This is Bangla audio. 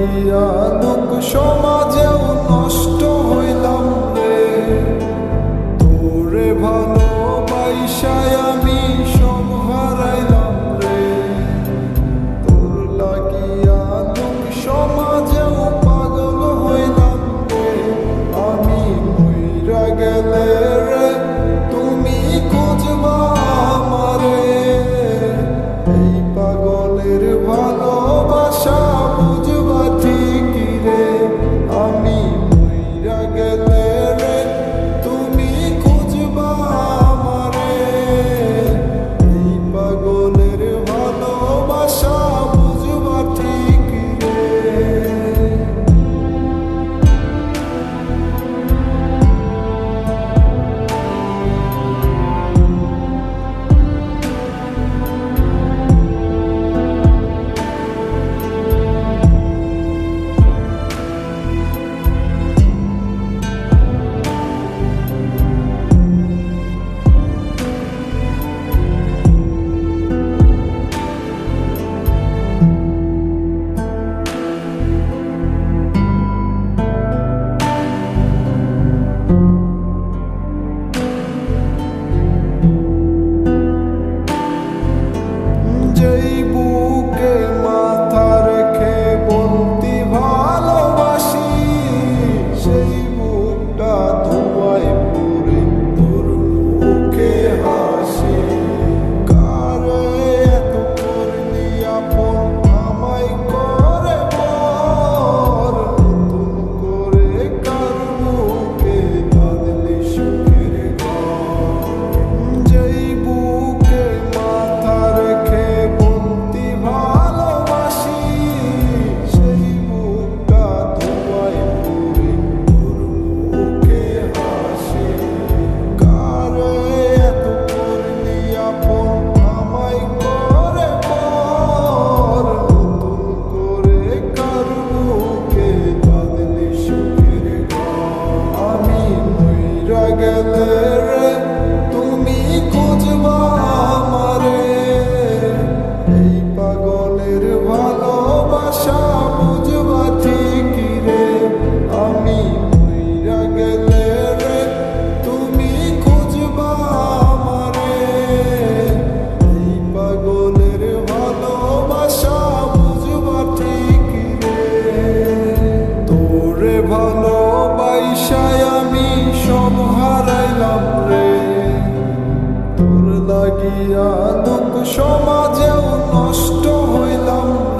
দিয়া দুঃখ সমাজ মাদক সমাজেও নষ্ট হইলাম।